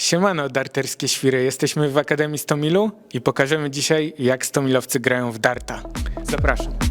Siemano, darterskie świry. Jesteśmy w Akademii Stomilu i pokażemy dzisiaj, jak stomilowcy grają w darta. Zapraszam.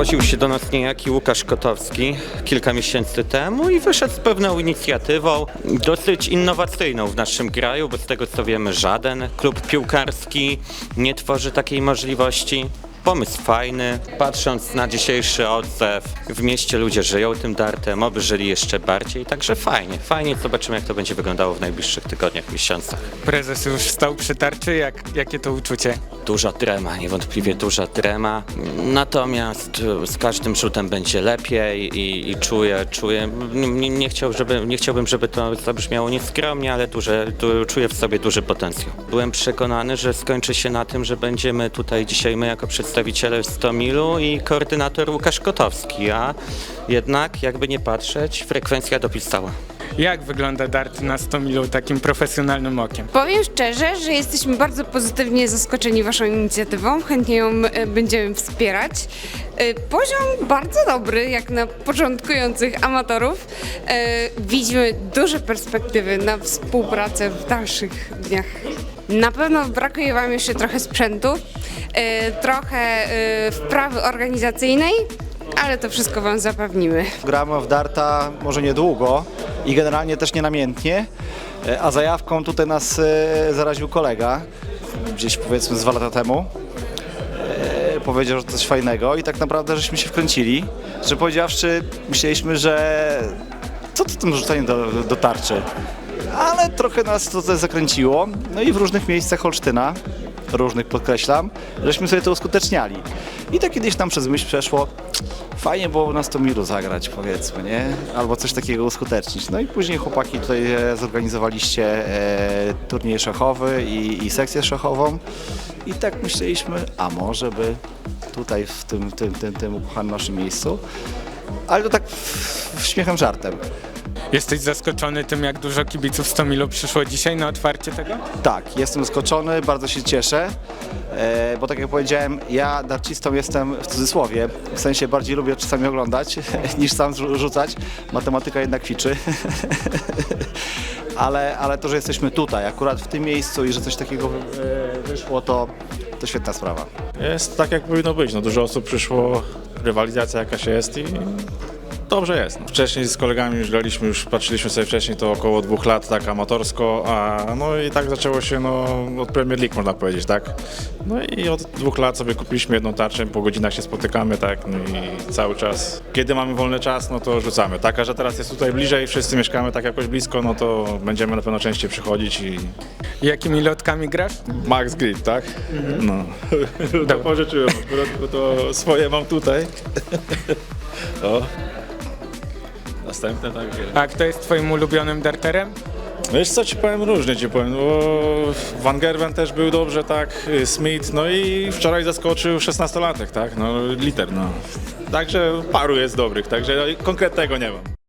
Zgłosił się do nas niejaki Łukasz Kotowski kilka miesięcy temu i wyszedł z pewną inicjatywą, dosyć innowacyjną w naszym kraju, bo z tego co wiemy żaden klub piłkarski nie tworzy takiej możliwości. Pomysł fajny, patrząc na dzisiejszy odzew, w mieście ludzie żyją tym dartem, oby żyli jeszcze bardziej, także fajnie, fajnie zobaczymy jak to będzie wyglądało w najbliższych tygodniach, miesiącach. Prezes już stał przy tarczy. Jak, jakie to uczucie? Duża trema, niewątpliwie duża trema. Natomiast e, z każdym rzutem będzie lepiej i, i czuję, czuję, nie, nie, chciał, żeby, nie chciałbym, żeby to zabrzmiało nieskromnie, ale duże, du, czuję w sobie duży potencjał. Byłem przekonany, że skończy się na tym, że będziemy tutaj dzisiaj my jako przedstawiciele Stomilu i koordynator Łukasz Kotowski, a jednak jakby nie patrzeć, frekwencja dopisała. Jak wygląda dart na Stomilu takim profesjonalnym okiem? Powiem szczerze, że jesteśmy bardzo pozytywnie zaskoczeni Waszą inicjatywą. Chętnie ją e, będziemy wspierać. E, Poziom bardzo dobry, jak na początkujących amatorów. E, Widzimy duże perspektywy na współpracę w dalszych dniach. Na pewno brakuje Wam jeszcze trochę sprzętu, e, trochę e, wprawy organizacyjnej, ale to wszystko Wam zapewnimy. Gramy w darta może niedługo i generalnie też nie namiętnie, e, a zajawką tutaj nas e, zaraził kolega, gdzieś powiedzmy z dwa lata temu. E, Powiedział, że coś fajnego i tak naprawdę żeśmy się wkręcili. Że powiedziawszy, myśleliśmy, że co to tym rzucanie do, do tarczy? Ale trochę nas to zakręciło. No i w różnych miejscach Olsztyna, różnych podkreślam, żeśmy sobie to uskuteczniali. I tak kiedyś tam przez myśl przeszło, fajnie było nas to milu zagrać, powiedzmy, nie? Albo coś takiego uskutecznić. No i później chłopaki tutaj e, zorganizowaliście e, turniej szachowy i, i sekcję szachową. I tak myśleliśmy, a może by tutaj w tym, tym, tym, tym ukochanym naszym miejscu. Ale to tak w- śmiechem żartem. Jesteś zaskoczony tym, jak dużo kibiców Stomilu przyszło dzisiaj na otwarcie tego? Tak, jestem skoczony, bardzo się cieszę, e, bo tak jak powiedziałem, ja darcistą jestem w cudzysłowie, w sensie bardziej lubię czasami oglądać niż sam rzucać, matematyka jednak kwiczy. ale, ale to, że jesteśmy tutaj, akurat w tym miejscu i że coś takiego e, wyszło, to, to świetna sprawa. Jest tak, jak powinno być. No, dużo osób przyszło, rywalizacja jakaś jest i dobrze jest. No. Wcześniej z kolegami już graliśmy, już patrzyliśmy sobie wcześniej, to około dwóch lat tak amatorsko, a no i tak zaczęło się no, od Premier League można powiedzieć, tak? No i od dwóch lat sobie kupiliśmy jedną tarczę, po godzinach się spotykamy, tak? No i cały czas, kiedy mamy wolny czas, no to rzucamy, tak? A że teraz jest tutaj bliżej, wszyscy mieszkamy tak jakoś blisko, no to będziemy na pewno częściej przychodzić i Jakimi lotkami grasz? Max Grip, tak? No. to pożyczyłem bo to swoje mam tutaj. o. Następne także. A kto jest twoim ulubionym darterem? Wiesz co ci powiem, różnie ci powiem, bo Van Gerwen też był dobrze, tak, Smith, no i wczoraj zaskoczył 16-latek, tak, no liter, no. Także paru jest dobrych, także konkretnego nie mam.